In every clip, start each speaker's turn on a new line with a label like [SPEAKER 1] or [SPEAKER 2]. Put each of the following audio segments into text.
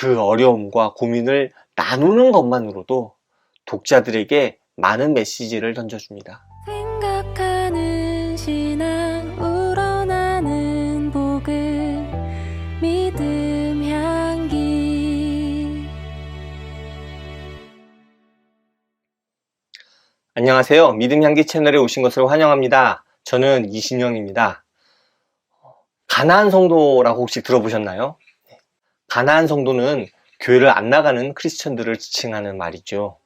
[SPEAKER 1] 그 어려움과 고민을 나누는 것만으로도 독자들에게 많은 메시지를 던져줍니다.
[SPEAKER 2] 생각하는 신앙 우러나는 복음 믿음 향기
[SPEAKER 1] 안녕하세요. 믿음 향기 채널에 오신 것을 환영합니다. 저는 이신영입니다. 가나안 성도라고 혹시 들어보셨나요? 네. 가나안 성도는 교회를 안 나가는 크리스천들을 지칭하는 말이죠.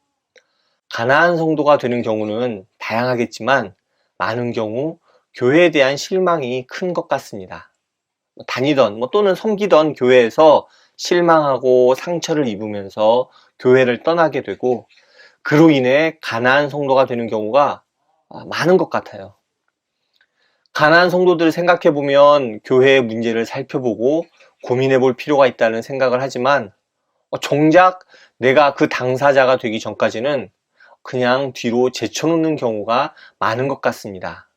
[SPEAKER 1] 가나안 성도가 되는 경우는 다양하겠지만 많은 경우 교회에 대한 실망이 큰 것 같습니다. 뭐 다니던 뭐 또는 섬기던 교회에서 실망하고 상처를 입으면서 교회를 떠나게 되고 그로 인해 가나안 성도가 되는 경우가 아, 많은 것 같아요. 가나안 성도들을 생각해 보면 교회의 문제를 살펴보고 고민해 볼 필요가 있다는 생각을 하지만 어, 정작 내가 그 당사자가 되기 전까지는 그냥 뒤로 제쳐놓는 경우가 많은 것 같습니다.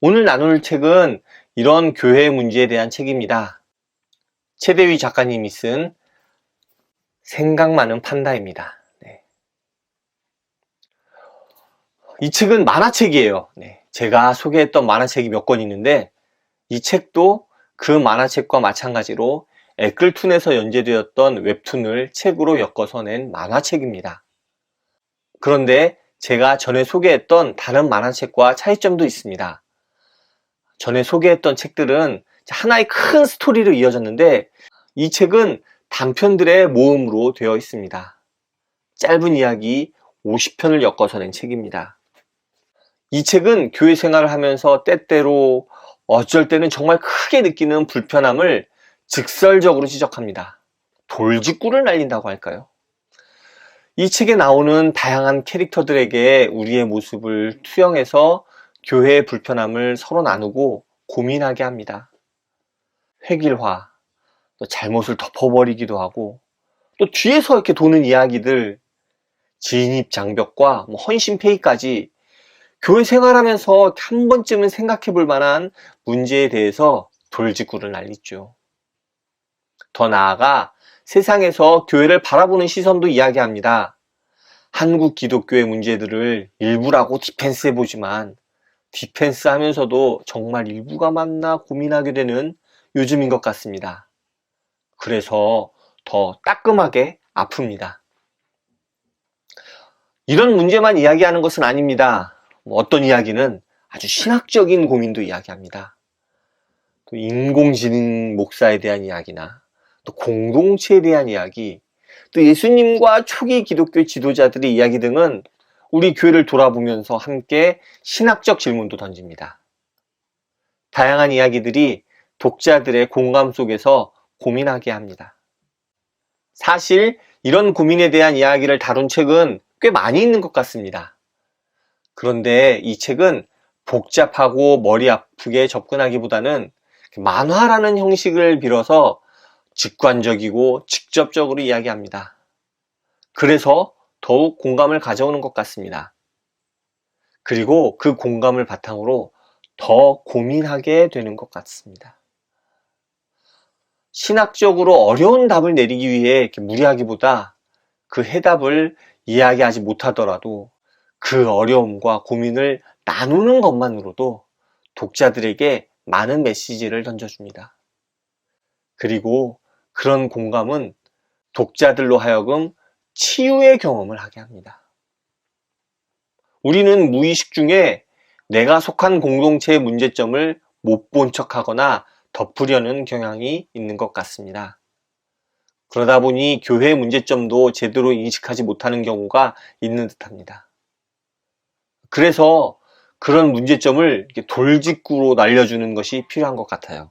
[SPEAKER 1] 오늘 나눌 책은 이런 교회 문제에 대한 책입니다. 최대휘 작가님이 쓴 생각 많은 판다입니다. 네. 이 책은 만화책이에요. 네. 제가 소개했던 만화책이 몇 권 있는데 이 책도 그 만화책과 마찬가지로 애끌툰에서 연재되었던 웹툰을 책으로 엮어서 낸 만화책입니다. 그런데 제가 전에 소개했던 다른 만화책과 차이점도 있습니다. 전에 소개했던 책들은 하나의 큰 스토리로 이어졌는데 이 책은 단편들의 모음으로 되어 있습니다. 짧은 이야기 50편을 엮어서 낸 책입니다. 이 책은 교회 생활을 하면서 때때로 어쩔 때는 정말 크게 느끼는 불편함을 직설적으로 지적합니다. 돌직구를 날린다고 할까요? 이 책에 나오는 다양한 캐릭터들에게 우리의 모습을 투영해서 교회의 불편함을 서로 나누고 고민하게 합니다. 획일화, 또 잘못을 덮어버리기도 하고, 또 뒤에서 이렇게 도는 이야기들, 진입 장벽과 뭐 헌신 페이까지 교회 생활하면서 한 번쯤은 생각해 볼 만한 문제에 대해서 돌직구를 날리죠. 더 나아가 세상에서 교회를 바라보는 시선도 이야기합니다. 한국 기독교의 문제들을 일부라고 디펜스 해보지만 디펜스 하면서도 정말 일부가 맞나 고민하게 되는 요즘인 것 같습니다. 그래서 더 따끔하게 아픕니다. 이런 문제만 이야기하는 것은 아닙니다. 뭐 어떤 이야기는 아주 신학적인 고민도 이야기합니다. 또 인공지능 목사에 대한 이야기나 또 공동체에 대한 이야기, 또 예수님과 초기 기독교 지도자들의 이야기 등은 우리 교회를 돌아보면서 함께 신학적 질문도 던집니다. 다양한 이야기들이 독자들의 공감 속에서 고민하게 합니다. 사실 이런 고민에 대한 이야기를 다룬 책은 꽤 많이 있는 것 같습니다. 그런데 이 책은 복잡하고 머리 아프게 접근하기보다는 만화라는 형식을 빌어서 직관적이고 직접적으로 이야기합니다. 그래서 더욱 공감을 가져오는 것 같습니다. 그리고 그 공감을 바탕으로 더 고민하게 되는 것 같습니다. 신학적으로 어려운 답을 내리기 위해 무리하기보다 그 해답을 이야기하지 못하더라도 그 어려움과 고민을 나누는 것만으로도 독자들에게 많은 메시지를 던져줍니다. 그리고 그런 공감은 독자들로 하여금 치유의 경험을 하게 합니다. 우리는 무의식 중에 내가 속한 공동체의 문제점을 못 본 척하거나 덮으려는 경향이 있는 것 같습니다. 그러다 보니 교회의 문제점도 제대로 인식하지 못하는 경우가 있는 듯 합니다. 그래서 그런 문제점을 돌직구로 날려주는 것이 필요한 것 같아요.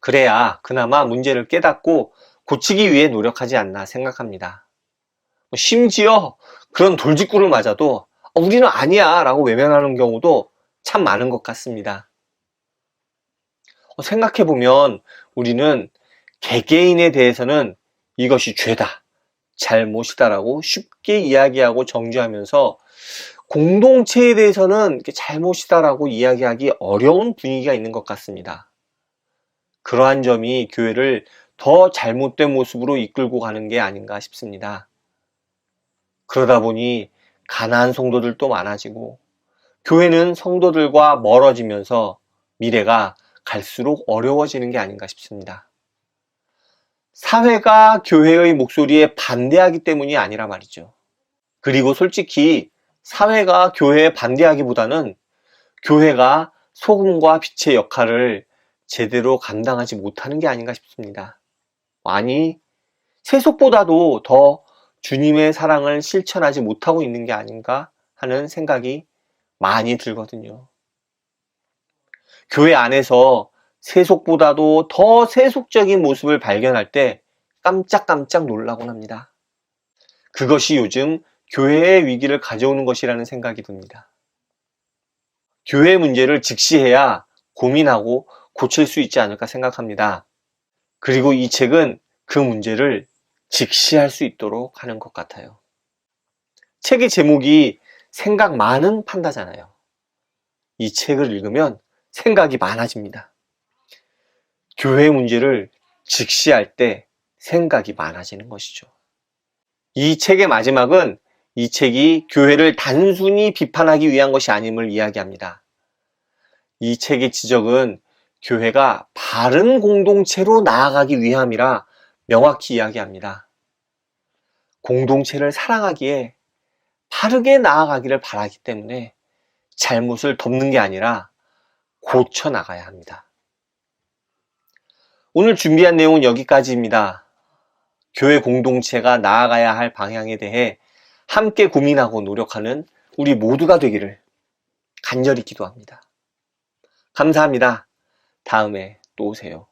[SPEAKER 1] 그래야 그나마 문제를 깨닫고 고치기 위해 노력하지 않나 생각합니다. 심지어 그런 돌직구를 맞아도 어, 우리는 아니야 라고 외면하는 경우도 참 많은 것 같습니다. 어, 생각해보면 우리는 개개인에 대해서는 이것이 죄다, 잘못이다라고 쉽게 이야기하고 정죄하면서 공동체에 대해서는 잘못이다라고 이야기하기 어려운 분위기가 있는 것 같습니다. 그러한 점이 교회를 더 잘못된 모습으로 이끌고 가는 게 아닌가 싶습니다. 그러다 보니 가난한 성도들도 많아지고 교회는 성도들과 멀어지면서 미래가 갈수록 어려워지는 게 아닌가 싶습니다. 사회가 교회의 목소리에 반대하기 때문이 아니라 말이죠. 그리고 솔직히 사회가 교회에 반대하기보다는 교회가 소금과 빛의 역할을 제대로 감당하지 못하는 게 아닌가 싶습니다. 아니, 세속보다도 더 주님의 사랑을 실천하지 못하고 있는 게 아닌가 하는 생각이 많이 들거든요. 교회 안에서 세속보다도 더 세속적인 모습을 발견할 때 깜짝깜짝 놀라곤 합니다. 그것이 요즘 교회의 위기를 가져오는 것이라는 생각이 듭니다. 교회 문제를 직시해야 고민하고 고칠 수 있지 않을까 생각합니다. 그리고 이 책은 그 문제를 직시할 수 있도록 하는 것 같아요. 책의 제목이 생각 많은 판다잖아요. 이 책을 읽으면 생각이 많아집니다. 교회 문제를 직시할 때 생각이 많아지는 것이죠. 이 책의 마지막은 이 책이 교회를 단순히 비판하기 위한 것이 아님을 이야기합니다. 이 책의 지적은 교회가 바른 공동체로 나아가기 위함이라 명확히 이야기합니다. 공동체를 사랑하기에 바르게 나아가기를 바라기 때문에 잘못을 덮는 게 아니라 고쳐 나가야 합니다. 오늘 준비한 내용은 여기까지입니다. 교회 공동체가 나아가야 할 방향에 대해 함께 고민하고 노력하는 우리 모두가 되기를 간절히 기도합니다. 감사합니다. 다음에 또 오세요.